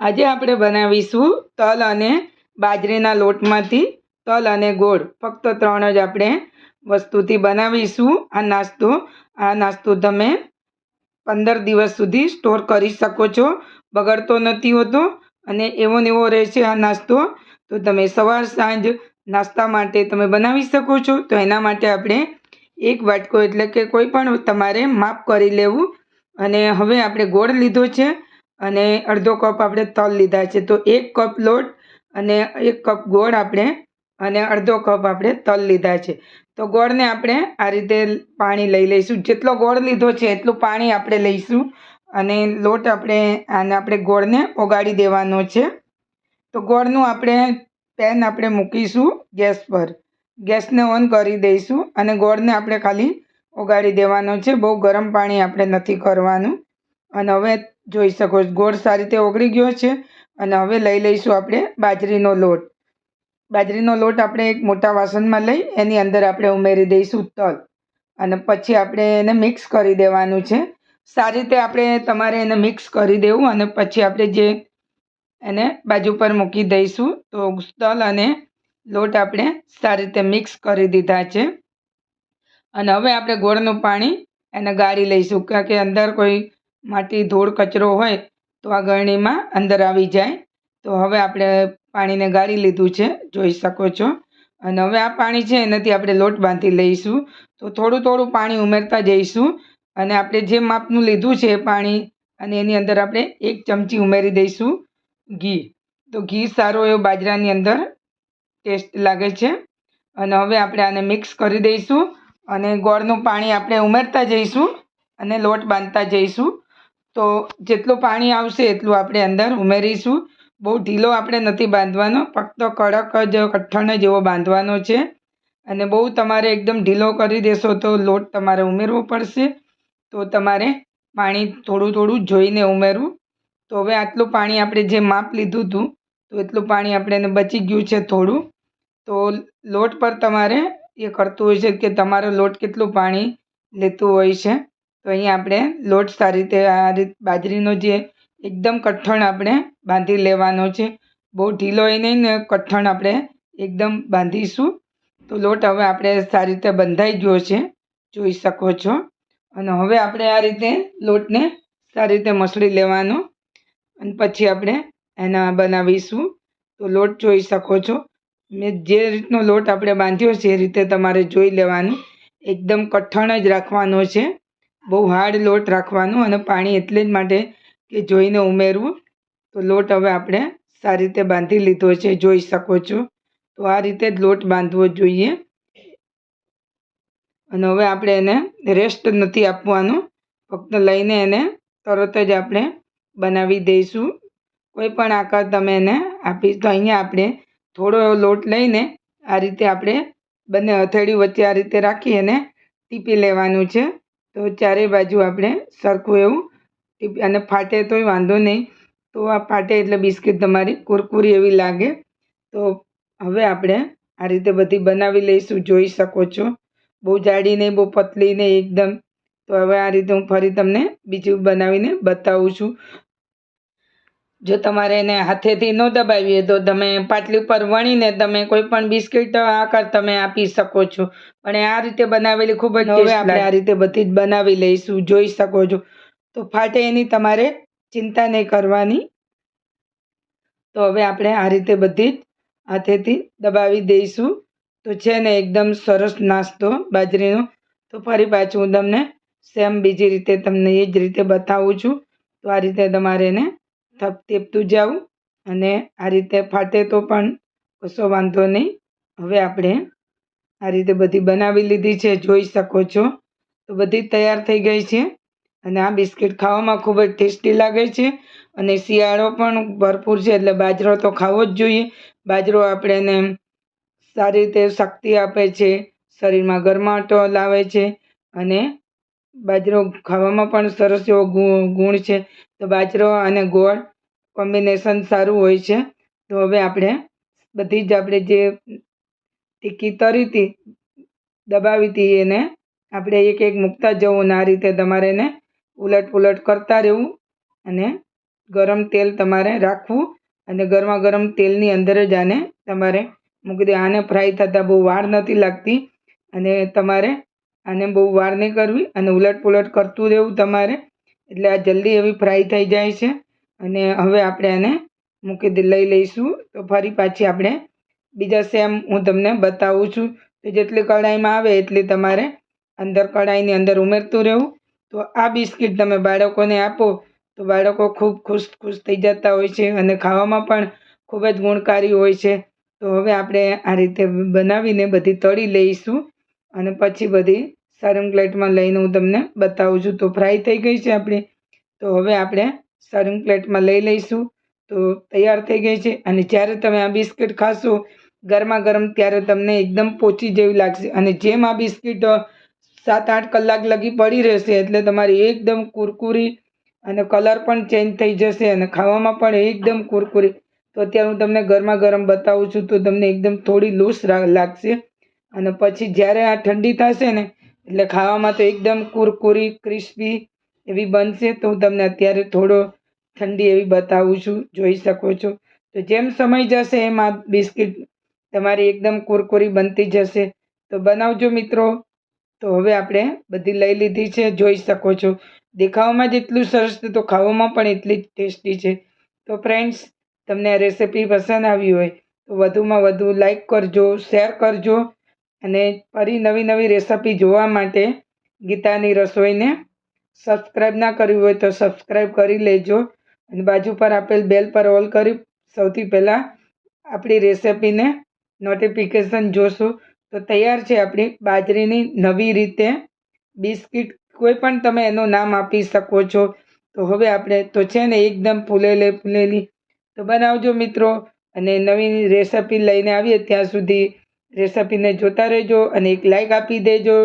આજે આપણે બનાવીશું તલ અને બાજરીના લોટમાંથી તલ અને ગોળ. ફક્ત ત્રણ જ આપણે વસ્તુથી બનાવીશું. આ નાસ્તો આ નાસ્તો તમે પંદર દિવસ સુધી સ્ટોર કરી શકો છો. બગડતો નથી હોતો અને એવો ને એવો રહેશે આ નાસ્તો. તો તમે સવાર સાંજ નાસ્તા માટે તમે બનાવી શકો છો. તો એના માટે આપણે એક વાટકો એટલે કે કોઈ પણ તમારે માપ કરી લેવું. અને હવે આપણે ગોળ લીધો છે. અને અડધો કપ આપણે તલ લીધા છે. તો એક કપ લોટ અને એક કપ ગોળ આપણે અને અડધો કપ આપણે તલ લીધા છે. તો ગોળને આપણે આ રીતે પાણી લઈ લઈશું. જેટલો ગોળ લીધો છે એટલું પાણી આપણે લઈશું અને લોટ આપણે આને આપણે ગોળને ઓગાળી દેવાનો છે. તો ગોળનું આપણે પેન આપણે મૂકીશું ગેસ પર. ગેસને ઓન કરી દઈશું અને ગોળને આપણે ખાલી ઓગાળી દેવાનો છે. બહુ ગરમ પાણી આપણે નથી કરવાનું. અને હવે જોઈ શકો છો. ગોળ સારી રીતે ઓગળી ગયો છે અને હવે લઈ લઈશું આપણે બાજરીનો લોટ. બાજરીનો લોટ આપણે એક મોટા વાસણમાં લઈ એની અંદર આપણે ઉમેરી દઈશું તલ. અને પછી આપણે એને મિક્સ કરી દેવાનું છે. સારી રીતે આપણે તમારે એને મિક્સ કરી દેવું અને પછી આપણે જે એને બાજુ પર મૂકી દઈશું તો તલ અને લોટ આપણે સારી રીતે મિક્સ કરી દીધા છે. અને હવે આપણે ગોળનું પાણી એને ગાળી લઈશું. કારણ કે અંદર કોઈ માટી ધૂળ કચરો હોય તો આ ગળણીમાં અંદર આવી જાય. તો હવે આપણે પાણીને ગાળી લીધું છે, જોઈ શકો છો. અને હવે આ પાણી છે એનાથી આપણે લોટ બાંધી લઈશું. તો થોડું થોડું પાણી ઉમેરતા જઈશું અને આપણે જે માપનું લીધું છે પાણી અને એની અંદર આપણે એક ચમચી ઉમેરી દઈશું ઘી. તો ઘી સારો એવો બાજરાની અંદર ટેસ્ટ લાગે છે. અને હવે આપણે આને મિક્સ કરી દઈશું અને ગોળનું પાણી આપણે ઉમેરતા જઈશું અને લોટ બાંધતા જઈશું. તો જેટલું પાણી આવશે એટલું આપણે અંદર ઉમેરીશું. બહુ ઢીલો આપણે નથી બાંધવાનો. ફક્ત કડક જ, કઠણ જેવો બાંધવાનો છે. અને બહુ તમારે એકદમ ઢીલો કરી દેશો તો લોટ તમારે ઉમેરવો પડશે. તો તમારે પાણી થોડું થોડું જોઈને ઉમેરવું. તો હવે આટલું પાણી આપણે જે માપ લીધું હતું, તો એટલું પાણી આપણે એને બચી ગયું છે થોડું. તો લોટ પર તમારે એ કરતું હોય છે કે તમારો લોટ કેટલું પાણી લેતું હોય છે. તો અહીંયા આપણે લોટ સારી રીતે, આ રીત બાજરીનો જે એકદમ કઠણ આપણે બાંધી લેવાનો છે, બહુ ઢીલો એ નહીં ને કઠણ આપણે એકદમ બાંધીશું. તો લોટ હવે આપણે સારી રીતે બંધાઈ ગયો છે, જોઈ શકો છો. અને હવે આપણે આ રીતે લોટને સારી રીતે મસળી લેવાનો અને પછી આપણે એના બનાવીશું. તો લોટ જોઈ શકો છો. મેં જે રીતનો લોટ આપણે બાંધ્યો છે એ રીતે તમારે જોઈ લેવાનું. એકદમ કઠણ જ રાખવાનો છે. બહુ હાર્ડ લોટ રાખવાનો અને પાણી એટલે જ માટે કે જોઈને ઉમેરવું. તો લોટ હવે આપણે સારી રીતે બાંધી લીધો છે, જોઈ શકો છો. તો આ રીતે જ લોટ બાંધવો જોઈએ. અને હવે આપણે એને રેસ્ટ નથી આપવાનું. ફક્ત લઈને એને તરત જ આપણે બનાવી દઈશું. કોઈ પણ આકાર તમે એને આપી, તો અહીંયા આપણે થોડો લોટ લઈને આ રીતે આપણે બંને હથેળી વચ્ચે આ રીતે રાખી અને ટીપી લેવાનું છે. તો ચારે બાજુ આપણે સરખું એવું અને ફાટે તોય વાંધો નહીં. તો આ ફાટે એટલે બિસ્કિટ તમારી કુરકુરી એવી લાગે. તો હવે આપણે આ રીતે બધી બનાવી લઈશું, જોઈ શકો છો. બહુ જાડી નહીં, બહુ પતલી નહીં એકદમ. તો હવે આ રીતે હું ફરી તમને બીજું બનાવીને બતાવું છું. જો તમારે એને હાથેથી ન દબાવીએ તો તમે પાટલી ઉપર વણીને તમે કોઈ પણ બિસ્કિટ આકાર તમે આપી શકો છો. પણ આ રીતે બનાવેલી ખૂબ જ હવે આપણે આ રીતે બધી જ બનાવી લઈશું જોઈ શકો છો. તો ફાટે એની તમારે ચિંતા નહીં કરવાની. તો હવે આપણે આ રીતે બધી જ હાથેથી દબાવી દઈશું. તો છે ને એકદમ સરસ નાસ્તો બાજરીનો. તો ફરી પાછું હું તમને સેમ બીજી રીતે તમને એ જ રીતે બતાવું છું. તો આ રીતે તમારે એને થપ તેપતું જાવું અને આ રીતે ફાટે તો પણ કશો વાંધો નહીં. હવે આપણે આ રીતે બધી બનાવી લીધી છે, જોઈ શકો છો. તો બધી તૈયાર થઈ ગઈ છે અને આ બિસ્કિટ ખાવામાં ખૂબ જ ટેસ્ટી લાગે છે અને શિયાળો પણ ભરપૂર છે એટલે બાજરો તો ખાવો જ જોઈએ. બાજરો આપણને સારી રીતે શક્તિ આપે છે, શરીરમાં ગરમાટો લાવે છે અને બાજરો ખાવામાં પણ સરસ એવો ગુણ છે. તો બાજરો અને ગોળ કોમ્બિનેશન સારું હોય છે. તો હવે આપણે બધી જ આપણે જે ટીકી તરી હતી, દબાવી હતી એને આપણે એક એક મૂકતા જવું આ રીતે તમારે એને ઉલટ પુલટ કરતા રહેવું અને ગરમ તેલ તમારે રાખવું અને ગરમા ગરમ તેલની અંદર જ આને તમારે મૂકી દે. આને ફ્રાય થતાં બહુ વાર નથી લાગતી અને તમારે આને બહુ વાર નહીં કરવી અને ઉલટ પુલટ કરતું રહેવું તમારે. એટલે આ જલ્દી એવી ફ્રાય થઈ જાય છે. અને હવે આપણે આને મૂકી લઈ લઈશું. તો ફરી પાછી આપણે બીજા સેમ હું તમને બતાવું છું. તો જેટલી કઢાઈમાં આવે એટલી તમારે અંદર કઢાઈની અંદર ઉમેરતું રહેવું. તો આ બિસ્કિટ તમે બાળકોને આપો. તો બાળકો ખૂબ ખુશ ખુશ થઈ જતા હોય છે અને ખાવામાં પણ ખૂબ જ ગુણકારી હોય છે. તો હવે આપણે આ રીતે બનાવીને બધી તળી લઈશું. અને પછી બધી સર્વિંગ પ્લેટમાં લઈને હું તમને બતાવું છું. તો ફ્રાય થઈ ગઈ છે આપણી. તો હવે આપણે સર્વિંગ પ્લેટમાં લઈ લઈશું. તો તૈયાર થઈ ગઈ છે. અને જ્યારે તમે આ બિસ્કિટ ખાશો, ગરમા ગરમ ત્યારે તમને એકદમ પોચી જેવી લાગશે. અને જેમ આ બિસ્કિટ સાત આઠ કલાક લગી પડી રહેશે, એટલે તમારી એકદમ કુરકુરી અને કલર પણ ચેન્જ થઈ જશે અને ખાવામાં પણ એકદમ કુરકુરી. તો અત્યારે હું તમને ગરમા ગરમ બતાવું છું તો તમને એકદમ થોડી લૂસ લાગશે. અને પછી જ્યારે આ ઠંડી થશે ને એટલે ખાવામાં તો એકદમ કુરકુરી, ક્રિસ્પી એવી બનશે તો હું તમને અત્યારે થોડો ઠંડી એવી બતાવું છું, જોઈ શકો છો. તો જેમ સમય જશે એમ આ બિસ્કિટ તમારી એકદમ કુરકુરી બનતી જશે. તો બનાવજો મિત્રો. તો હવે આપણે બધી લઈ લીધી છે, જોઈ શકો છો. દેખાવામાં જ એટલું સરસ તો ખાવામાં પણ એટલી જ ટેસ્ટી છે. તો ફ્રેન્ડ્સ, તમને આ રેસીપી પસંદ આવી હોય તો વધુમાં વધુ લાઈક કરજો, શેર કરજો. અને ફરી નવી નવી રેસીપી જોવા માટે ગીતાની રસોઈને સબસ્ક્રાઈબ ના કર્યું હોય તો સબસ્ક્રાઈબ કરી લેજો. અને બાજુ પર આપેલ બેલ પર ઓલ કરી સૌથી પહેલાં આપણી રેસીપીને નોટિફિકેશન જોશું. તો તૈયાર છે આપણી બાજરીની નવી રીતે બિસ્કિટ. કોઈ પણ તમે એનું નામ આપી શકો છો. તો હવે આપણે તો છે ને એકદમ ફૂલેલી ફૂલેલી તો બનાવજો મિત્રો. અને નવી રેસીપી લઈને આવીએ ત્યાં સુધી રેસીપીને જોતા રહેજો અને એક લાઇક આપી દેજો.